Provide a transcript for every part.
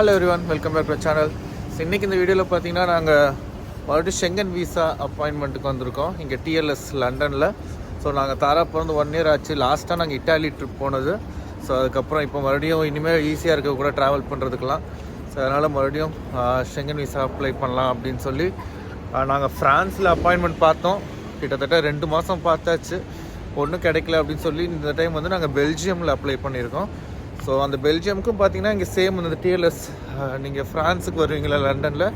Hello everyone welcome back to channel இன்றைக்கி இந்த வீடியோவில் பார்த்தீங்கன்னா நாங்கள் மறுபடியும் செங்கன் விசா அப்பாயின்மெண்ட்டுக்கு வந்திருக்கோம். இங்கே டிஎல்எஸ் லண்டனில். ஸோ நாங்கள் தாரா பிறந்து ஒன் இயர் ஆச்சு. லாஸ்ட்டாக நாங்கள் இட்டாலி ட்ரிப் போனது. ஸோ அதுக்கப்புறம் இப்போ மறுபடியும் இனிமேல் ஈஸியாக இருக்க கூட ட்ராவல் பண்ணுறதுக்கெலாம் ஸோ அதனால் மறுபடியும் செங்கன் விசா அப்ளை பண்ணலாம் அப்படின்னு சொல்லி நாங்கள் ஃப்ரான்ஸில் அப்பாயின்மெண்ட் பார்த்தோம். கிட்டத்தட்ட ரெண்டு மாதம் பார்த்தாச்சு. ஒன்றும் கிடைக்கல அப்படின்னு சொல்லி இந்த டைம் வந்து நாங்கள் பெல்ஜியமில் அப்ளை பண்ணியிருக்கோம். ஸோ அந்த பெல்ஜியமுக்கும் பார்த்தீங்கன்னா இங்கே சேம் இந்த டிஎல்எஸ் நீங்கள் ஃப்ரான்ஸுக்கு வருவீங்களா லண்டனில்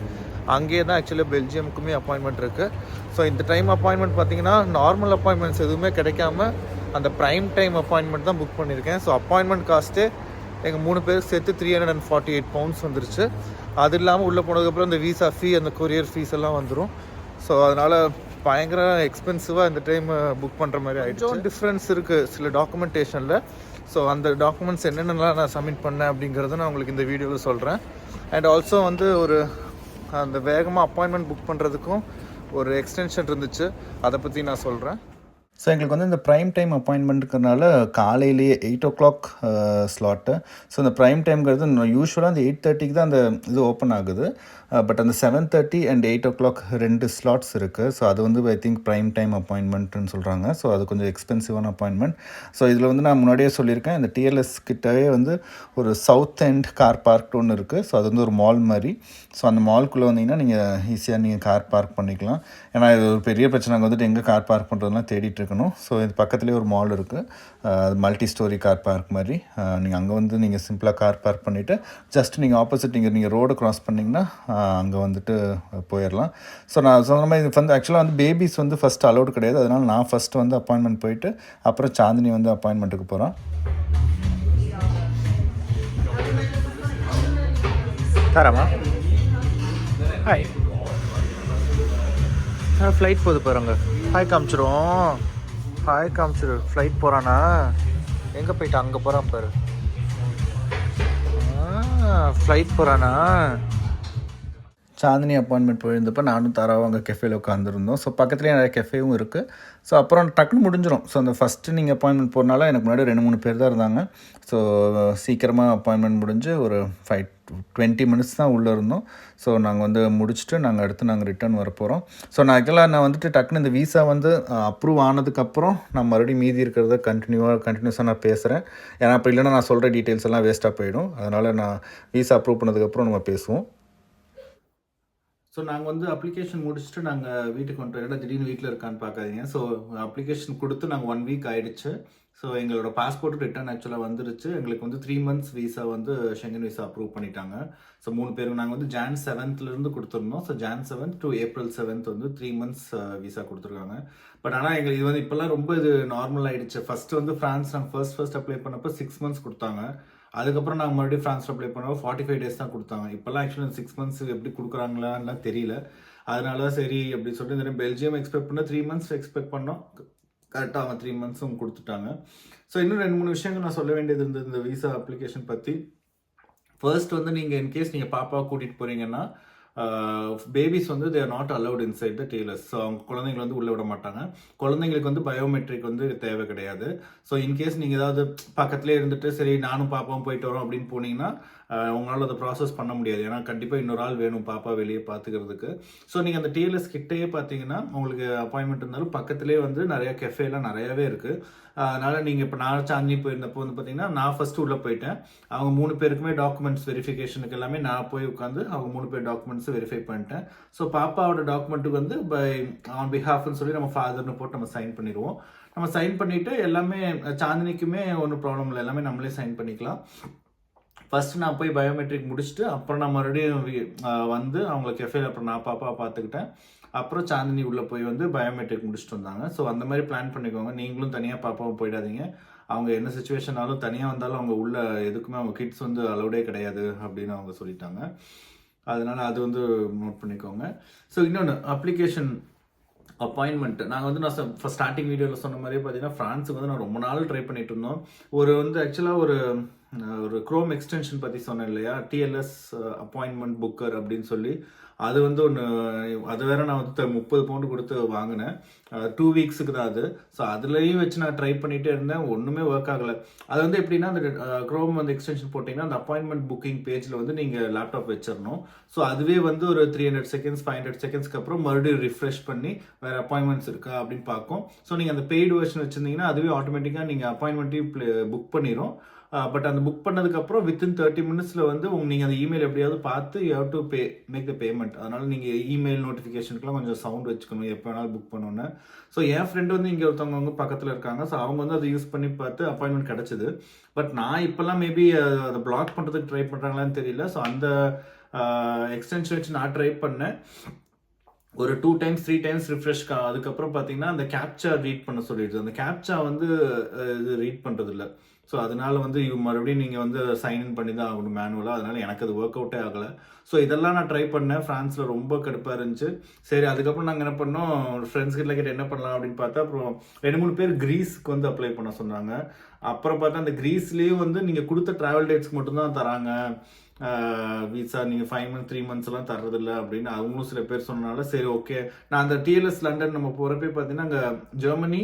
அங்கேயே தான் ஆக்சுவலாக பெல்ஜியமுக்குமே அப்பாயின்மெண்ட் இருக்குது ஸோ இந்த டைம் அப்பாயின்மெண்ட் பார்த்தீங்கன்னா நார்மல் அப்பாயின்மெண்ட்ஸ் எதுவுமே கிடைக்காம அந்த ப்ரைம் டைம் அப்பாயின்மெண்ட் தான் புக் பண்ணியிருக்கேன் ஸோ அப்பாயின்மெண்ட் காஸ்ட்டே எங்கள் மூணு பேருக்கு சேர்த்து three hundred and forty eight pounds வந்துருச்சு. அது இல்லாமல் உள்ளே போனதுக்கப்புறம் இந்த விசா ஃபீ அந்த கொரியர் ஃபீஸ் எல்லாம் வந்துடும் ஸோ அதனால் பயங்கர எக்ஸ்பென்சிவாக இந்த டைம் புக் பண்ணுற மாதிரி ஆகிடுச்சு டிஃப்ரென்ஸ் இருக்குது சில டாக்குமெண்டேஷனில் ஸோ அந்த டாக்குமெண்ட்ஸ் என்னென்னலாம் நான் சப்மிட் பண்ணேன் அப்படிங்கிறத நான் உங்களுக்கு இந்த வீடியோவில் சொல்கிறேன் அண்ட் ஆல்சோ வந்து ஒரு அந்த வேகமாக அப்பாயின்மெண்ட் புக் பண்ணுறதுக்கும் ஒரு எக்ஸ்டென்ஷன் இருந்துச்சு. அதை பற்றி நான் சொல்கிறேன் ஸோ எங்களுக்கு வந்து இந்த ப்ரைம் டைம் அப்பாயின்மெண்ட்டுக்கிறனால காலையிலேயே eight o'clock slot so இந்த ப்ரைம் டைம்ங்கிறது யூஸ்வலாக அந்த எயிட் தேர்ட்டிக்கு தான் அந்த இது ஓப்பன் ஆகுது. Uh, பட் அந்த seven thirty and eight o'clock ரெண்டு ஸ்லாட்ஸ் இருக்குது ஸோ அது வந்து ஐ திங்க் ப்ரைம் டைம் அப்பாயின்மெண்ட்னு சொல்கிறாங்க ஸோ அது கொஞ்சம் எக்ஸ்பென்சிவான அப்பாயின்மெண்ட் ஸோ இதில் வந்து நான் முன்னாடியே சொல்லியிருக்கேன். இந்த டிஎல்எஸ் கிட்டவே வந்து ஒரு சவுத் எண்ட் கார் பார்க் ஒன்று இருக்குது ஸோ அது வந்து ஒரு மால் மாதிரி. ஸோ அந்த மால்குள்ளே வந்தீங்கன்னா நீங்கள் ஈஸியாக நீங்கள் கார் பார்க் பண்ணிக்கலாம். ஏன்னா இது ஒரு பெரிய பிரச்சனை. அங்கே வந்துட்டு எங்கே கார் பார்க் பண்ணுறதுலாம் தேடிட்டு இருக்கணும். ஸோ இது பக்கத்துலேயே ஒரு மால் இருக்குது uh, அது மல்டி ஸ்டோரி கார் பார்க் மாதிரி uh, நீங்கள் அங்கே வந்து நீங்கள் சிம்பிளாக கார் பார்க் பண்ணிவிட்டு ஜஸ்ட் நீங்கள் ஆப்போசிட் நீங்கள் நீங்கள் ரோடு க்ராஸ் பண்ணிங்கன்னா அங்கே வந்துட்டு போயிடலாம் ஸோ நான் சொன்ன மாதிரி இது வந்து ஆக்சுவலாக வந்து பேபிஸ் வந்து ஃபஸ்ட் அலௌட் கிடையாது. அதனால் நான் ஃபஸ்ட்டு வந்து அப்பாயின்மெண்ட் போயிட்டு அப்புறம் சாந்தினி வந்து அப்பாயின்மெண்ட்டுக்கு போகிறோம் தரமா? ஹாய் ஃப்ளைட் போகுது பாருங்க. ஹாய் காமிச்சிரும். ஹாய் காமிச்சிரு. ஃப்ளைட் போகிறானா எங்கே போயிட்டு அங்கே போகிறான் பாரு. ஃப்ளைட் போகிறானா சாந்தினி அப்பாயின்மெண்ட் போயிருந்தப்போ நானும் தாராவும் அங்கே கெஃபேல உட்காந்துருந்தோம் ஸோ பக்கத்துலேயே நிறைய கெஃபேவும் இருக்குது ஸோ அப்புறம் டக்குன்னு முடிஞ்சிடும் ஸோ அந்த ஃபஸ்ட்டு நீங்கள் அப்பாயின்மெண்ட் போகிறனால எனக்கு முன்னாடி ரெண்டு மூணு பேர் தான் இருந்தாங்க. ஸோ சீக்கிரமாக அப்பாயின்மெண்ட் முடிஞ்சு ஒரு ஃபைவ் டுவெண்ட்டி மினிட்ஸ் தான் உள்ளே இருந்தோம். ஸோ நாங்கள் வந்து முடிச்சுட்டு நாங்கள் அடுத்து நாங்கள் ரிட்டர்ன் வர போகிறோம் ஸோ நான் ஆக்சுவலாக நான் வந்துட்டு டக்குன்னு இந்த வீசா வந்து அப்ரூவ் ஆனதுக்கப்புறம் நான் மறுபடியும் மீதி இருக்கிறத கண்டினியூவாக கண்டினியூஸாக நான் பேசுகிறேன் ஏன்னா அப்போ இல்லைன்னா நான் சொல்கிற டீட்டெயில்ஸ் எல்லாம் வேஸ்ட்டாக போயிடும். அதனால் நான் வீசா அப்ரூவ் பண்ணதுக்கப்புறம் நம்ம பேசுவோம். ஸோ நாங்கள் வந்து அப்ளிகேஷன் முடிச்சுட்டு நாங்கள் வீட்டுக்கு வந்துட்டோம். ஏன்னா திடீர்னு வீட்டில் இருக்கான்னு பார்க்காதீங்க. ஸோ அப்ளிகேஷன் கொடுத்து நாங்கள் ஒன் வீக் ஆகிடுச்சு ஸோ எங்களோட பாஸ்போர்ட் ரிட்டர்ன் ஆக்சுவலாக வந்துருச்சு. எங்களுக்கு வந்து த்ரீ மந்த்ஸ் வீசா வந்து ஷெங்கன் வீசா அப்ரூவ் பண்ணிட்டாங்க. ஸோ மூணு பேருக்கு நாங்கள் வந்து ஜான் செவன்த்லேருந்து கொடுத்துருந்தோம். So Jan seventh to April seventh வந்து த்ரீ மந்த்ஸ் வீசா uh, கொடுத்துருக்காங்க. பட் ஆனால் எங்களுக்கு இது வந்து இப்போல்லாம் ரொம்ப இது நார்மல் ஆகிடுச்சு ஃபர்ஸ்ட் வந்து ஃப்ரான்ஸ் நாங்கள் ஃபர்ஸ்ட் ஃபர்ஸ்ட் அப்ளை பண்ணப்போ சிக்ஸ் மந்த்ஸ் கொடுத்தாங்க. அதுக்கப்புறம் நாங்கள் மறுபடியும் ஃபிரான்ஸ் அப்ளை பண்ணோம் ஃபார்ட்டி ஃபைவ் டேஸ் தான் கொடுத்தாங்க. இப்போல்லாம் ஆக்சுவலாக சிக்ஸ் மந்த்ஸ் எப்படி கொடுக்குறாங்களான்லாம் தெரியல. அதனால சரி அப்படின்னு சொல்லிட்டு இந்த பெல்ஜியம் எக்ஸ்பெக்ட் பண்ண த்ரீ மந்த்ஸ் எக்ஸ்பெக்ட் பண்ணோம். கரெக்டாக அவங்க த்ரீ மந்த்ஸும் கொடுத்துட்டாங்க. ஸோ இன்னும் ரெண்டு மூணு விஷயங்கள் நான் சொல்ல வேண்டியது இருந்தது இந்த விசா அப்ளிகேஷன் பற்றி ஃபர்ஸ்ட் வந்து நீங்கள் இன்கேஸ் நீங்கள் பாப்பாவை கூட்டிகிட்டு போகிறீங்கன்னா பேபிஸ் வந்து they're not allowed inside the tailors so அவங்க குழந்தைங்களை வந்து உள்ளே விட மாட்டாங்க. குழந்தைங்களுக்கு வந்து பயோமெட்ரிக் வந்து தேவை கிடையாது. ஸோ இன்கேஸ் நீங்கள் ஏதாவது பக்கத்துலேயே இருந்துட்டு சரி நானும் பாப்பாவும் போயிட்டு வரோம் அப்படின்னு போனீங்கன்னா உங்களால் அதை ப்ராசஸ் பண்ண முடியாது. ஏன்னா கண்டிப்பாக இன்னொரு ஆள் வேணும் பாப்பா வெளியே பார்த்துக்கிறதுக்கு ஸோ நீங்கள் அந்த டிஎல்எஸ் கிட்டேயே பார்த்தீங்கன்னா உங்களுக்கு அப்பாயின்மெண்ட் இருந்தாலும் பக்கத்துலேயே வந்து நிறையா கெஃபேலாம் நிறையாவே இருக்குது அதனால் நீங்கள் இப்போ நான் சாந்தி போயிருந்தப்போ வந்து பார்த்தீங்கன்னா நான் ஃபஸ்ட்டு உள்ளே போயிட்டேன். அவங்க மூணு பேருக்குமே டாக்குமெண்ட்ஸ் வெரிஃபிகேஷனுக்கு எல்லாமே நான் போய் உட்காந்து அவங்க மூணு பேர் டாக்குமெண்ட்ஸ் வெரிஃபை பண்ணிட்டேன். ஸோ பாப்பாவோட டாக்குமெண்ட்டுக்கு வந்து பை ஆன் பிஹாஃப்னு சொல்லி நம்ம ஃபாதர்னு போட்டு நம்ம சைன் பண்ணிடுவோம். நம்ம சைன் பண்ணிவிட்டு எல்லாமே சாந்தினிக்குமே ஒன்றும் ப்ராப்ளம் இல்லை. எல்லாமே நம்மளே சைன் பண்ணிக்கலாம். ஃபஸ்ட்டு நான் போய் பயோமெட்ரிக் முடிச்சுட்டு அப்புறம் நான் மறுபடியும் வந்து அவங்கள கெஃபேல அப்புறம் நான் பாப்பா பார்த்துக்கிட்டேன். அப்புறம் சாந்தினி உள்ளே போய் வந்து பயோமெட்ரிக் முடிச்சுட்டு வந்தாங்க. ஸோ அந்த மாதிரி பிளான் பண்ணிக்கோங்க. நீங்களும் தனியாக பாப்பாவும் போயிடாதீங்க. அவங்க என்ன சுச்சுவேஷனாலும் தனியாக வந்தாலும் அவங்க உள்ள எதுக்குமே அவங்க கிட்ஸ் வந்து அலௌடே கிடையாது அப்படின்னு அவங்க சொல்லிட்டாங்க. அதனால் அது வந்து நோட் பண்ணிக்கோங்க. ஸோ இன்னொன்று அப்ளிகேஷன் அப்பாயின்மெண்ட் நாங்கள் வந்து நான் ஃபஸ்ட் ஸ்டார்டிங் வீடியோவில் சொன்ன மாதிரியே பார்த்தீங்கன்னா ஃப்ரான்ஸுக்கு வந்து நான் ரொம்ப நாள் ட்ரை பண்ணிட்டு இருந்தோம். ஒரு வந்து ஆக்சுவலாக ஒரு ஒரு க்ரோம் எக்ஸ்டென்ஷன் பற்றி சொன்னேன் இல்லையா? டிஎல்எஸ் அப்பாயின்மெண்ட் புக்கர் அப்படின்னு சொல்லி. அது வந்து ஒன்று அது வேற நான் வந்து முப்பது பவுண்டு கொடுத்து வாங்கினேன். டூ வீக்ஸுக்கு தான் அது. ஸோ அதுலேயும் வச்சு நான் ட்ரை பண்ணிகிட்டே இருந்தேன். ஒன்றுமே ஒர்க் ஆகலை. அது வந்து எப்படின்னா அந்த க்ரோம் வந்து எக்ஸ்டென்ஷன் போட்டிங்கன்னா அந்த அப்பாயின்மெண்ட் புக்கிங் பேஜில் வந்து நீங்கள் லேப்டாப் வச்சிடணும் ஸோ அதுவே வந்து ஒரு three hundred seconds five hundred செகண்ட்ஸ்க்கு அப்புறம் மறுபடியும் ரிஃப்ரெஷ் பண்ணி வேறு அப்பாயின்மெண்ட்ஸ் இருக்கா அப்படின்னு பார்க்கும். ஸோ நீங்கள் அந்த பெய்டு வெர்ஷன் வச்சுருந்தீங்கன்னா அதுவே ஆட்டோமேட்டிக்காக நீங்கள் அப்பாயின்மெண்ட்டையும் புக் பண்ணிடும் பட் அந்த புக் பண்ணதுக்கப்புறம் வித்தின் தேர்ட்டி மினிட்ஸில் வந்து உங்க நீங்கள் அந்த இமெயில் எப்படியாவது பார்த்து you how to pay make the payment அதனால் நீங்கள் இமெயில் நோட்டிஃபிகேஷனுக்குலாம் கொஞ்சம் சவுண்ட் வச்சுக்கணும் எப்போ வேணாலும் புக் பண்ணோன்னு ஸோ என் ஃப்ரெண்டு வந்து இங்கே ஒருத்தவங்க வந்து பக்கத்தில் இருக்காங்க. ஸோ அவங்க வந்து அதை யூஸ் பண்ணி பார்த்து அப்பாயின்மெண்ட் கிடச்சிது. பட் நான் இப்போல்லாம் மேபி அதை பிளாக் பண்ணுறதுக்கு ட்ரை பண்ணுறாங்களான்னு தெரியல. ஸோ அந்த எக்ஸ்டென்ஷன் வச்சு நான் ட்ரை பண்ணேன். ஒரு two times three times refresh அதுக்கப்புறம் பார்த்தீங்கன்னா அந்த கேப்சா ரீட் பண்ண சொல்லிடுது. அந்த கேப்சா வந்து இது ரீட் பண்ணுறதில்ல ஸோ அதனால் வந்து இவ் மறுபடியும் நீங்கள் வந்து சைன்இன் பண்ணி தான் ஆகணும் மேனுவலாக அதனால் எனக்கு அது ஒர்க் அவுட்டே ஆகலை. ஸோ இதெல்லாம் நான் ட்ரை பண்ணேன். ஃப்ரான்ஸில் ரொம்ப கடுப்பாக இருந்துச்சு. சரி அதுக்கப்புறம் நாங்கள் என்ன பண்ணோம்? ஃப்ரெண்ட்ஸ் கிட்ட கிட்ட என்ன பண்ணலாம் அப்படின்னு பார்த்தா அப்புறம் ரெண்டு மூணு பேர் க்ரீஸ்க்கு வந்து அப்ளை பண்ண சொன்னாங்க. அப்புறம் பார்த்தா அந்த க்ரீஸ்லேயும் வந்து நீங்கள் கொடுத்த ட்ராவல் டேட்ஸ்க்கு மட்டும்தான் தராங்க. விசா நீங்கள் ஃபைவ் மந்த் த்ரீ மந்த்ஸ் எல்லாம் தர்றதில்ல அப்படின்னு அவங்களும் சில பேர் சொன்னனால சரி ஓகே நான் அந்த டிஎல்எஸ் லண்டன் நம்ம போகிறப்ப பார்த்தீங்கன்னா அங்கே ஜெர்மனி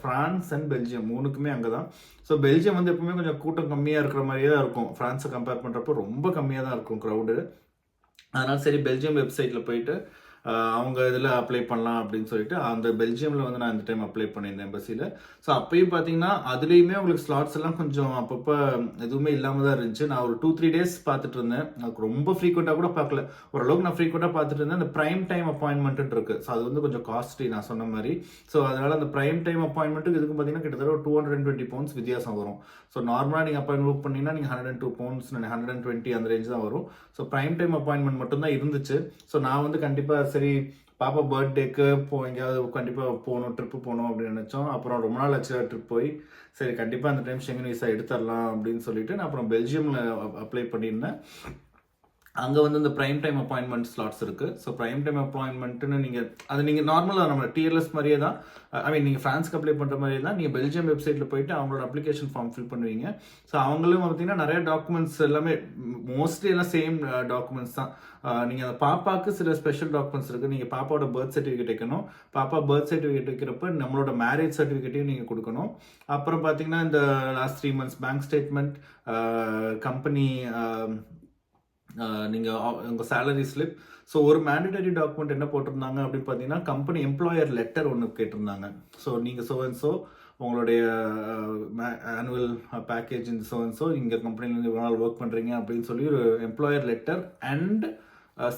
ஃப்ரான்ஸ் அண்ட் பெல்ஜியம் மூணுக்குமே அங்கே தான் ஸோ பெல்ஜியம் வந்து எப்பவுமே கொஞ்சம் கூட்டம் கம்மியாக இருக்கிற மாதிரியே தான் இருக்கும். ஃப்ரான்ஸை கம்பேர் பண்ணுறப்போ ரொம்ப கம்மியாக தான் இருக்கும் க்ரௌடு அதனால் சரி பெல்ஜியம் வெப்சைட்டில் போயிட்டு அவங்க இதில் அப்ளை பண்ணலாம் அப்படின்னு சொல்லிட்டு அந்த பெல்ஜியமில் வந்து நான் இந்த டைம் அப்ளை பண்ணியிருந்தேன் எம்பசியில் ஸோ அப்பயும் பார்த்தீங்கன்னா அதுலேயுமே உங்களுக்கு ஸ்லாட்ஸ் எல்லாம் கொஞ்சம் அப்பப்போ எதுவுமே இல்லாமல் தான் இருந்துச்சு. நான் ஒரு டூ த்ரீ டேஸ் பார்த்துட்டு இருந்தேன். எனக்கு ரொம்ப ஃப்ரீக்வெண்ட்டாக கூட பார்க்கல. ஓரளவுக்கு நான் ஃப்ரீக்வெண்ட்டாக பார்த்துட்டு இருந்தேன். அந்த ப்ரைம் டைம் அப்பாயின்மெண்ட் இருக்குது ஸோ அது வந்து கொஞ்சம் காஸ்ட்லி நான் சொன்ன மாதிரி. ஸோ அதனால் அந்த ப்ரைம் டைம் அப்பாயின்மெண்ட்டுக்கு இதுக்கு பார்த்தீங்கன்னா கிட்டத்தட்ட ஒரு two hundred and twenty pounds வித்தியாசம் வரும். ஸோ நார்மலாக நீங்கள் அப்பாயின்மெண்ட் புக் பண்ணீங்கன்னா நீங்கள் hundred and two pounds hundred and twenty அந்த ரேஞ்ச் தான் வரும். ஸோ ப்ரைம் டைம் அப்பாயின்மெண்ட் மட்டும் தான் இருந்துச்சு. ஸோ நான் வந்து கண்டிப்பாக சரி பாப்பா பர்த்டேக்கு போ எங்கேயாவது கண்டிப்பாக போகணும் ட்ரிப்பு போகணும் அப்படின்னு நினச்சோம். அப்புறம் ரொம்ப நாள் ஆச்சு ட்ரிப் போய். சரி கண்டிப்பாக அந்த டைம் ஷெங்கன் விசா எடுத்துடலாம் அப்படின்னு சொல்லிட்டு நான் அப்புறம் பெல்ஜியமில் அப்ளை பண்ணியிருந்தேன். அங்கே வந்து இந்த ப்ரைம் டைம் அப்பாயின்மெண்ட் ஸ்லாட்ஸ் இருக்குது ஸோ ப்ரைம் டைம் அப்பாயின்மெண்ட்னு நீங்கள் அது நீங்கள் நார்மலாக நம்ம டிஎல்எஸ் மாதிரியே தான். ஐ மீன் நீங்கள் ஃப்ரான்ஸ்க்கு அப்ளை பண்ணுற மாதிரியே தான். நீங்கள் பெல்ஜியம் வெப்சைட்டில் போயிட்டு அவங்களோட அப்ளிகேஷன் ஃபார்ம் ஃபில் பண்ணுவீங்க. ஸோ அவங்களும் பார்த்தீங்கன்னா நிறைய டாக்குமெண்ட்ஸ் எல்லாமே மோஸ்ட்லி எல்லாம் சேம் டாக்குமெண்ட்ஸ் uh, தான். Uh, நீங்கள் அந்த பாப்பாவுக்கு சில ஸ்பெஷல் டாக்குமெண்ட்ஸ் இருக்குது நீங்கள் பாப்பாவோட பர்த் சர்டிஃபிகேட் வைக்கணும். பாப்பா பர்த் சர்டிஃபிகேட் வைக்கிறப்ப நம்மளோட மேரேஜ் சர்டிஃபிகேட்டையும் நீங்கள் கொடுக்கணும். அப்புறம் பார்த்தீங்கன்னா இந்த last three months bank statement company நீங்கள் உங்கள் சேலரி ஸ்லிப் ஸோ ஒரு மேண்டடரி டாக்குமெண்ட் என்ன போட்டிருந்தாங்க அப்படின்னு பார்த்தீங்கன்னா கம்பெனி எம்ப்ளாயர் லெட்டர் ஒன்று கேட்டிருந்தாங்க. ஸோ நீங்கள் ஸோ அண்ட் ஸோ உங்களுடைய ஆனுவல் பேக்கேஜ் இந்த ஸோ அண்ட் ஸோ இங்கே கம்பெனிலேருந்து இவ்வளோ நாள் ஒர்க் பண்ணுறீங்க அப்படின்னு சொல்லி ஒரு employer letter and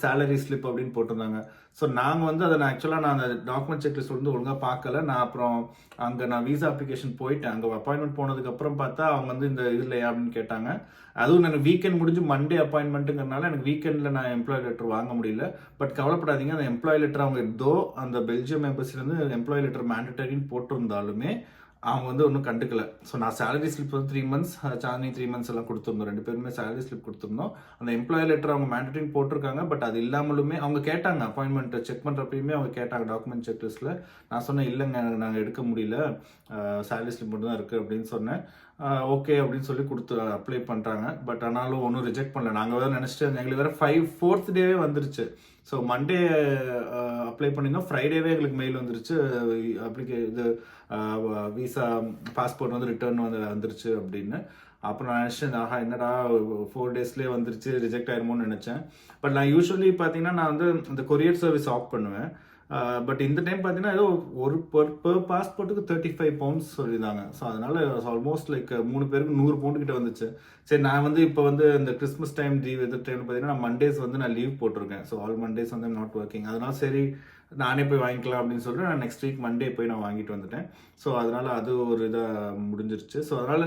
salary slip அப்படின்னு போட்டிருந்தாங்க. ஸோ நாங்கள் வந்து அதை நான் ஆக்சுவலாக நான் அந்த டாக்குமெண்ட் செக்லிஸ்ட் வந்து ஒழுங்காக பார்க்கல. நான் அப்புறம் அங்கே நான் வீசா அப்ளிகேஷன் போயிட்டேன். அங்கே அப்பாயின்மெண்ட் போனதுக்கப்புறம் பார்த்தா அவங்க வந்து இந்த இது இல்லையா அப்படின்னு கேட்டாங்க. அதுவும் எனக்கு வீக்கெண்ட் முடிஞ்சு மண்டே அப்பாயின்மெண்ட்டுங்கிறனால எனக்கு வீக்கெண்டில் நான் எம்ப்ளாய் லெட்டர் வாங்க முடியல. பட் கவலைப்படாதீங்க அந்த எம்ப்ளாய் லெட்டர் அவங்க ஏதோ அந்த பெல்ஜியம் எம்பசிலேருந்து எம்ப்ளாய் லெட்டர் மேண்டட்டரின்னு போட்டிருந்தாலுமே அவங்க வந்து ஒன்றும் கண்டுக்கல. ஸோ நான் சேலரி ஸ்லிப் வந்து three months Chandini three months எல்லாம் கொடுத்துருந்தோம். ரெண்டு பேருமே சேலரி ஸ்லிப் கொடுத்துருந்தோம். அந்த எம்ப்ளாயி லெட்டர் அவங்க மேண்டட்ரின்னு போட்டிருக்காங்க. பட் அது இல்லாமலுமே அவங்க கேட்டாங்க. அப்பாயின்மெண்ட் செக் பண்ணுறப்பயுமே அவங்க கேட்டாங்க. டாக்குமெண்ட் செக் லிஸ்ட்டில் நான் சொன்னேன் இல்லைங்க நாங்கள் எடுக்க முடியல. சேலரி ஸ்லிப் மட்டும் தான் இருக்குது அப்படின்னு சொன்னேன். ஓகே அப்படின்னு சொல்லி கொடுத்து அப்ளை பண்ணுறாங்க பட் ஆனாலும் ஒன்றும் ரிஜெக்ட் பண்ணல. நாங்கள் வேறு நினச்சிட்டு எங்களுக்கு வேறு ஃபைவ் ஃபோர்த் டேவே வந்துருச்சு. ஸோ மண்டே அப்ளை பண்ணியிருந்தோம். ஃப்ரைடேவே எங்களுக்கு மெயில் வந்துருச்சு. அப்ளிகே இது விசா பாஸ்போர்ட் வந்து ரிட்டர்ன் வந்து வந்துருச்சு அப்படின்னு. அப்புறம் நான் நினச்சேன் ஆஹா என்னடா ஃபோர் டேஸ்லேயே வந்துருச்சு. ரிஜெக்ட் ஆயிருமோன்னு நினச்சேன். பட் நான் யூஸ்வலி பார்த்தீங்கன்னா நான் வந்து இந்த கொரியர் சர்வீஸ் ஆஃப் பண்ணுவேன். பட் இந்த டைம் பார்த்தீங்கன்னா ஏதோ ஒரு பர் பர் பாஸ்போர்ட்டுக்கு தேர்ட்டி ஃபைவ் பவுண்ட்ஸ் சொல்லியிருந்தாங்க ஸோ அதனால ஆல்மோஸ்ட் லைக் uh, மூணு பேருக்கு நூறு பவுண்டு கிட்ட வந்துச்சு. சரி நான் வந்து இப்போ வந்து இந்த கிறிஸ்மஸ் டைம் லீவ் எது டைம் பார்த்தீங்கன்னா நான் மண்டேஸ் வந்து நான் லீவ் போட்டிருக்கேன். ஸோ ஆல் மண்டேஸ் வந்து நாட் ஒர்க்கிங் அதனால சரி நானே போய் வாங்கிக்கலாம் அப்படின்னு சொல்லிட்டு நான் நெக்ஸ்ட் வீக் மண்டே போய் நான் வாங்கிட்டு வந்துட்டேன். ஸோ அதனால் அது ஒரு இதாக முடிஞ்சிருச்சு. ஸோ அதனால்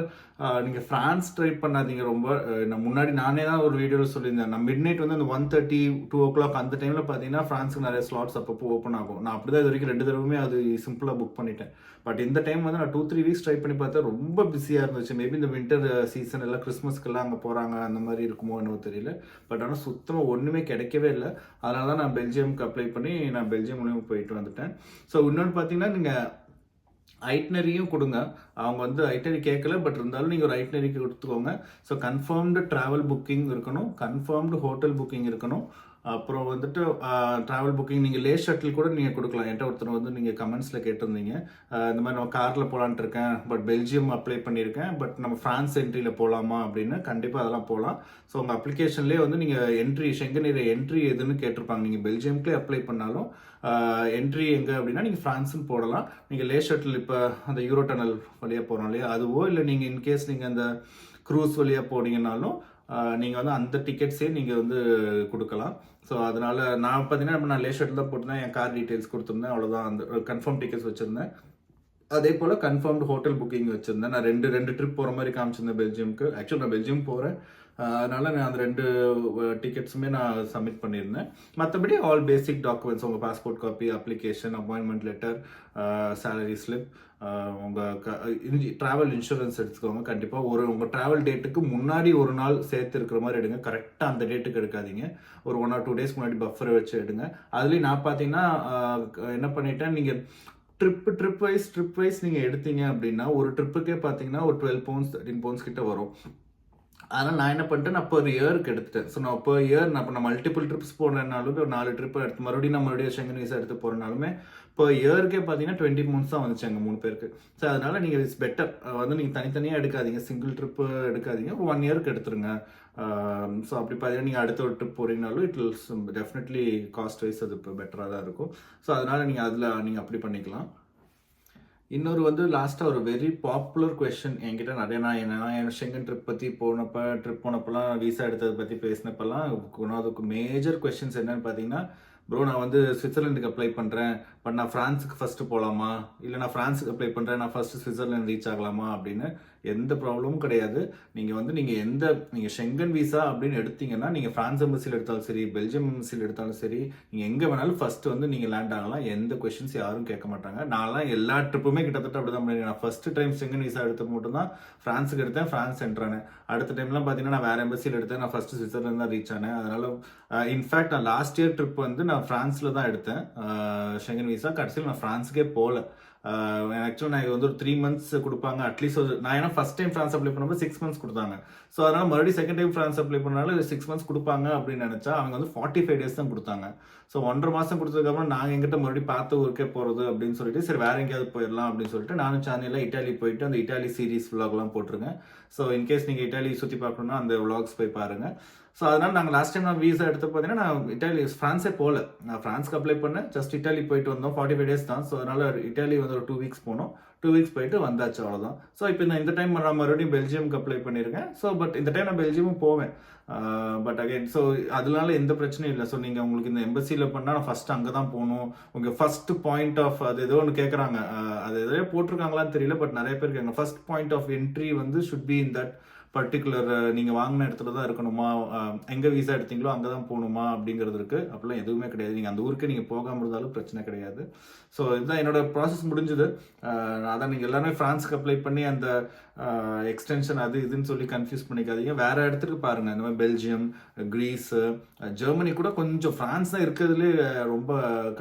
நீங்கள் ஃப்ரான்ஸ் ட்ரை பண்ணாதீங்க ரொம்ப. நான் முன்னாடி நானே தான் ஒரு வீடியோவில் சொல்லியிருந்தேன். நான் மிட் நைட் வந்து அந்த one thirty two o'clock அந்த டைமில் பார்த்தீங்கன்னா ஃப்ரான்ஸுக்கு நிறைய ஸ்லாட்ஸ் அப்பப்போ ஓப்பன் ஆகும். நான் அப்படி தான் இது வரைக்கும் ரெண்டு தடவையுமே அது சிம்பிளாக புக் பண்ணிட்டேன். பட் இந்த டைம் வந்து நான் டூ த்ரீ வீக்ஸ் ட்ரை பண்ணி பார்த்தா ரொம்ப பிஸியாக இருந்துச்சு. மேபி இந்த வின்டர் சீசன் எல்லாம் கிறிஸ்மஸ்க்கெல்லாம் அங்கே போகிறாங்க அந்த மாதிரி இருக்குமோ என்னவோ தெரியல. பட் ஆனால் சுத்தமாக ஒன்றுமே கிடைக்கவே இல்லை. அதனால தான் நான் பெல்ஜியம்க்கு அப்ளை பண்ணி நான் பெல்ஜியம் மூலியமாக போயிட்டு வந்துட்டேன். ஸோ இன்னொன்று பார்த்தீங்கன்னா நீங்கள் ஐட்னரியும் கொடுங்க. அவங்க வந்து ஐட்னரி கேட்கல பட் இருந்தாலும் நீங்கள் ஒரு ஐட்டனரி கொடுத்துக்கோங்க. ஸோ கன்ஃபார்ம்டு ட்ராவல் புக்கிங் இருக்கணும். கன்ஃபார்ம்டு ஹோட்டல் புக்கிங் இருக்கணும். அப்புறம் வந்துட்டு ட்ராவல் புக்கிங் நீங்கள் லே ஷட்டில் கூட நீங்கள் கொடுக்கலாம். என்கிட்ட ஒருத்தர் வந்து நீங்கள் கமெண்ட்ஸில் கேட்டிருந்தீங்க. இந்த மாதிரி நம்ம காரில் போகலான்ட்டு இருக்கேன். பட் பெல்ஜியம் அப்ளை பண்ணியிருக்கேன். பட் நம்ம ஃப்ரான்ஸ் என்ட்ரியில் போகலாமா அப்படின்னு கண்டிப்பாக அதெல்லாம் போகலாம் ஸோ உங்கள் அப்ளிகேஷன்லேயே வந்து நீங்கள் என்ட்ரி செங்கநீர் என்ட்ரி எதுன்னு கேட்டிருப்பாங்க. நீங்கள் பெல்ஜியம்க்குள்ளே அப்ளை பண்ணாலும் என்ட்ரி எங்கே அப்படின்னா நீங்கள் ஃப்ரான்ஸுன்னு போடலாம். நீங்கள் லே ஷட்டில் இப்போ அந்த யூரோ டனல் வழியாக போகிறோம் இல்லையா? அதுவோ இல்லை நீங்கள் இன்கேஸ் நீங்கள் அந்த க்ரூஸ் வழியாக போனீங்கன்னாலும் நீங்கள் வந்து அந்த டிக்கெட்ஸே நீங்கள் வந்து கொடுக்கலாம். ஸோ அதனால் நான் பார்த்தீங்கன்னா நான் லே தான் போட்டிருந்தேன். என் கார் டீட்டெயில்ஸ் கொடுத்துருந்தேன். அவ்வளோதான் அந்த கன்ஃபார்ம் டிக்கெட்ஸ் வச்சுருந்தேன். அதே போல் கன்ஃபார்ம்டு ஹோட்டல் புக்கிங் வச்சுருந்தேன். நான் ரெண்டு ரெண்டு ட்ரிப் போகிற மாதிரி காமிச்சிருந்தேன் பெல்ஜியம்க்கு ஆக்சுவலாக நான் பெல்ஜியம் போகிறேன் அதனால் நான் அந்த ரெண்டு டிக்கெட்ஸுமே நான் சப்மிட் பண்ணியிருந்தேன். மற்றபடி ஆல் பேசிக் டாக்குமெண்ட்ஸ் உங்கள் passport copy application appointment letter salary slip உங்கள் க ட்ராவல் இன்சூரன்ஸ் எடுத்துக்கோங்க. கண்டிப்பாக ஒரு உங்கள் ட்ராவல் டேட்டுக்கு முன்னாடி ஒரு நாள் சேர்த்து இருக்கிற மாதிரி எடுங்க. கரெக்டாக அந்த டேட்டுக்கு எடுக்காதீங்க. ஒரு ஒன் ஆர் டூ டேஸ்க்கு முன்னாடி பஃபர் வச்சு எடுங்க. அதுலேயும் நான் பார்த்தீங்கன்னா என்ன பண்ணிட்டேன் நீங்கள் trip trip wise trip wise நீங்கள் எடுத்தீங்க அப்படின்னா ஒரு ட்ரிப்புக்கே பார்த்தீங்கன்னா ஒரு டுவெல் பவுண்ட்ஸ் தேர்ட்டின் பவுண்ட்ஸ் கிட்ட வரும். அதனால் நான் என்ன பண்ணிட்டேன் நான் பெர் இயருக்கு எடுத்துட்டேன். ஸோ நான் பெர் இயர் நான் இப்போ நான் மல்டிபிள் ட்ரிப்ஸ் போனேனாலும் ஒரு நாலு ட்ரிப் எடுத்து மறுபடியும் நான் மறுபடியும் செங்கன் வீசா எடுத்து போகிறனாலுமே இப்போ இயருக்கே பார்த்தீங்கன்னா டுவெண்ட்டி மந்த்ஸ் தான் வந்துச்சு அங்கே மூணு பேருக்கு. ஸோ அதனால் நீங்கள் இட்ஸ் பெட்டர் வந்து நீங்கள் தனித்தனியாக எடுக்காதீங்க. சிங்கிள் ட்ரிப்பு எடுக்காதீங்க. ஒரு ஒன் இயருக்கு எடுத்துருங்க. ஸோ அப்படி பார்த்தீங்கன்னா நீங்கள் அடுத்த ஒரு trip போகிறீங்கனாலும் it will definitely cost wise அது இப்போ பெட்டராக தான் இருக்கும். ஸோ அதனால் நீங்கள் அதில் நீங்கள் அப்படி பண்ணிக்கலாம். இன்னொரு வந்து லாஸ்ட்டாக ஒரு வெரி பாப்புலர் கொஷின் என்கிட்ட நிறைய நான் என்ன என் ஷெங்கன் ட்ரிப் பற்றி போனப்போ ட்ரிப் போனப்பெல்லாம் விசா எடுத்ததை பற்றி பேசினப்பெல்லாம் ஒன் ஆஃப் மேஜர் கொஷின்ஸ் என்னன்னு பார்த்தீங்கன்னா ப்ரோ நான் வந்து சுவிட்சர்லாண்டுக்கு அப்ளை பண்ணுறேன் பட் நான் ஃப்ரான்ஸுக்கு ஃபஸ்ட்டு போகலாமா இல்லை நான் ஃப்ரான்ஸுக்கு அப்ளை பண்ணுறேன் நான் ஃபஸ்ட்டு சுவிட்சர்லாந்து ரீச் ஆகலாமா அப்படின்னு எந்த ப்ராப்ளமும் கிடையாது. நீங்கள் வந்து நீங்கள் எந்த நீங்கள் ஷெங்கன் விசா அப்படின்னு எடுத்தீங்கன்னா நீங்கள் ஃப்ரான்ஸ் எம்பசியில் எடுத்தாலும் சரி பெல்ஜியம் எம்பசியில் எடுத்தாலும் சரி நீங்கள் எங்கே வேணாலும் ஃபஸ்ட்டு வந்து நீங்கள் லேண்ட் ஆகலாம். எந்த கொஷின்ஸ் யாரும் கேட்க மாட்டாங்க. நான்லாம் எல்லா ட்ரிப்புமே கிட்டத்தட்ட அப்படி தான் பண்ணி நான் ஃபஸ்ட்டு டைம் செங்கன் விசா எடுத்த மட்டும்தான். ஃப்ரான்ஸுக்கு எடுத்தேன். ஃப்ரான்ஸ் சென்றானேன் அடுத்த டைம்லாம் பார்த்தீங்கன்னா நான் வேறு எம்பசியில் எடுத்தேன். நான் ஃபஸ்ட்டு சுவிட்சர்லேருந்து தான் ரீச் ஆனேன். அதனால் இன்ஃபேக்ட் நான் லாஸ்ட் இயர் ட்ரிப் வந்து நான் ஃப்ரான்ஸில் தான் எடுத்தேன். ஷெங்கன் விசா கடைசியில் நான் ஃப்ரான்ஸுக்கே போகல ஆக்சுவலாக நான் இது வந்து ஒரு த்ரீ மந்த்ஸ் கொடுப்பாங்க. அட்லீஸ்ட் ஒரு நான் ஏன்னா ஃபஸ்ட் டைம் ஃப்ரான்ஸ் அப்ளை பண்ணும்போது சிக்ஸ் மந்த்ஸ் கொடுத்தாங்க. ஸோ அதனால் மறுபடியும் செகண்ட் டைம் ஃப்ரான்ஸ் அப்ளை பண்ணாலும் சிக்ஸ் மந்த்ஸ் கொடுப்பாங்க அப்படின்னு நினச்சா அவங்க வந்து ஃபார்ட்டி ஃபைவ் டேஸ் தான் கொடுத்தாங்க. ஸோ ஒன்றரை மாதம் கொடுத்ததுக்கப்புறம் நாங்கள் எங்கிட்ட மறுபடியும் பார்த்து ஊருக்கே போகிறது அப்படின்னு சொல்லிட்டு சரி வேற எங்கேயாவது போயிடலாம் அப்படின்னு சொல்லிட்டு நானும் சேனலில் இட்டாலி போயிட்டு அந்த இட்டாலி சீரிஸ் விலாக்லாம் போட்டிருக்கேன். ஸோ இன்கேஸ் நீங்கள் இட்டாலி சுற்றி பார்க்கணுன்னா அந்த vlogs போய் பாருங்கள் ஸோ அதனால் நாங்கள் லாஸ்ட் டைம் நான் வீசா எடுத்து பார்த்தீங்கன்னா நான் இட்டாலி ஃப்ரான்ஸே போகல நான் ஃப்ரான்ஸ்க்கு அப்ளை பண்ணேன். ஜஸ்ட் இட்டாலி போயிட்டு வந்தோம். ஃபார்ட்டி ஃபைவ் டேஸ் தான். ஸோ அதனால் இட்டாலி வந்து ஒரு டூ வீக்ஸ் போனோம். டூ வீக்ஸ் போயிட்டு வந்தாச்சு அவ்வளோதான் ஸோ இப்போ நான் இந்த டைம் நான் மறுபடியும் பெல்ஜியமுக்கு அப்ளை பண்ணியிருக்கேன். ஸோ பட் இந்த டைம் நான் பெல்ஜியமும் போவேன். பட் அகைன் ஸோ அதனால எந்த பிரச்சனையும் இல்லை. ஸோ நீங்கள் உங்களுக்கு இந்த எம்பசியில் பண்ணால் நான் ஃபஸ்ட்டு அங்கே தான் போகணும். உங்கள் ஃபஸ்ட்டு பாயிண்ட் ஆஃப் அது ஏதோ ஒன்று கேட்குறாங்க அது எதோ போட்டிருக்காங்களான்னு தெரியல. பட் நிறைய பேர் கேட்குறாங்க ஃபஸ்ட் பாயிண்ட் ஆஃப் என்ட்ரி வந்து should be in that particular நீங்கள் வாங்கின இடத்துல தான் இருக்கணுமா? எங்கே விசா எடுத்தீங்களோ அங்கே தான் போகணுமா அப்படிங்கிறது இருக்குது அப்படிலாம் எதுவுமே கிடையாது. நீங்கள் அந்த ஊருக்கு நீங்கள் போகாமல் இருந்தாலும் பிரச்சனை கிடையாது. ஸோ இதுதான் என்னோட ப்ராசஸ் முடிஞ்சுது. அதான் நீங்கள் எல்லாருமே ஃப்ரான்ஸ்க்கு அப்ளை பண்ணி அந்த எக்ஸ்டென்ஷன் அது இதுன்னு சொல்லி கன்ஃபியூஸ் பண்ணிக்காதீங்க. வேறு இடத்துக்கு பாருங்கள் இந்த மாதிரி பெல்ஜியம் க்ரீஸு ஜெர்மனி கூட கொஞ்சம் ஃப்ரான்ஸ் தான் இருக்கிறதுலே ரொம்ப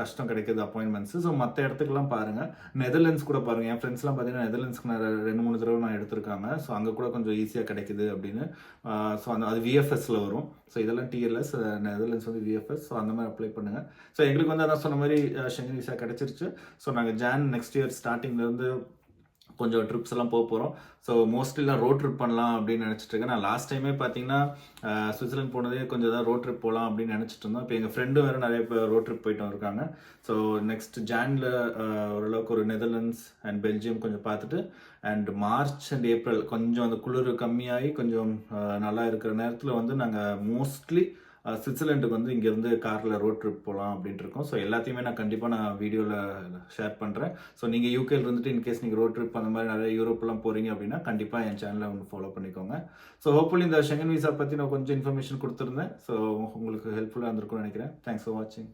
கஷ்டம் கிடைக்கிது அப்பாயின்மெண்ட்ஸு ஸோ மற்ற இடத்துக்குலாம் பாருங்கள் நெதர்லாண்ட்ஸ் கூட பாருங்கள் என் ஃப்ரெண்ட்ஸ்லாம் பார்த்தீங்கன்னா நெதர்லாண்ட்ஸ்க்கு நான் ரெண்டு மூணு தடவை நான் எடுத்திருக்காங்க. ஸோ அங்கே கூட கொஞ்சம் ஈஸியாக கிடைக்கும் கிடைக்குது அப்படின்னு ஸோ அந்த அது விஎஃப்எஸ்ல வரும். ஸோ இதெல்லாம் டிஎல்எஸ் நெதர்லாண்ட்ஸ் வந்து விஎஃப்எஸ் ஸோ அந்த மாதிரி அப்ளை பண்ணுங்கள் ஸோ எங்களுக்கு வந்து அதான் சொன்ன மாதிரி ஷெங்கன் விசா கிடச்சிருச்சு. ஸோ நாங்கள் ஜான் நெக்ஸ்ட் இயர் ஸ்டார்டிங்லேருந்து கொஞ்சம் ட்ரிப்ஸ் எல்லாம் போக போகிறோம் ஸோ மோஸ்ட்லிலாம் ரோட் ட்ரிப் பண்ணலாம் அப்படின்னு நினச்சிட்டு இருக்கேன். நான் லாஸ்ட் டைமே பார்த்தீங்கன்னா சுவிட்சர்லாந்து போனதே கொஞ்சம் தான் ரோட் ட்ரிப் போகலாம் அப்படின்னு நினச்சிட்டு இருந்தோம். இப்போ எங்கள் ஃப்ரெண்டு வேறு நிறைய பேர் ரோட் ட்ரிப் போயிட்டு இருக்காங்க ஸோ நெக்ஸ்ட் ஜானில் ஓரளவுக்கு ஒரு நெதர்லாண்ட்ஸ் அண்ட் பெல்ஜியம் கொஞ்சம் பார்த்துட்டு அண்ட் மார்ச் அண்ட் ஏப்ரல் கொஞ்சம் அந்த குளிர் கம்மியாகி கொஞ்சம் நல்லா இருக்கிற நேரத்தில் வந்து நாங்கள் மோஸ்ட்லி சுவிட்சர்லாண்டுக்கு வந்து இங்கேருந்து காரில் ரோட் ட்ரிப் போகலாம் அப்படின்ட்டு இருக்கோம். ஸோ எல்லாத்தையுமே நான் கண்டிப்பாக நான் வீடியோவில் ஷேர் பண்ணுறேன் ஸோ நீங்கள் யூகேல இருந்துட்டு இன்கேஸ் நீங்கள் ரோட் ட்ரிப் அந்த மாதிரி நிறைய யூரோப்லாம் போகிறீங்க அப்படின்னா கண்டிப்பாக என் சேனலை ஒன்று ஃபாலோ பண்ணிக்கோங்க. ஸோ ஹோப்ஃபுல்லி இந்த ஷெங்கன் விசா பற்றி நான் கொஞ்சம் இன்ஃபர்மேஷன் கொடுத்துருந்தேன். ஸோ உங்களுக்கு ஹெல்ப்ஃபுல்லாக இருந்திருக்கும்னு நினைக்கிறேன். தேங்க்ஸ் ஃபார் வாட்சிங்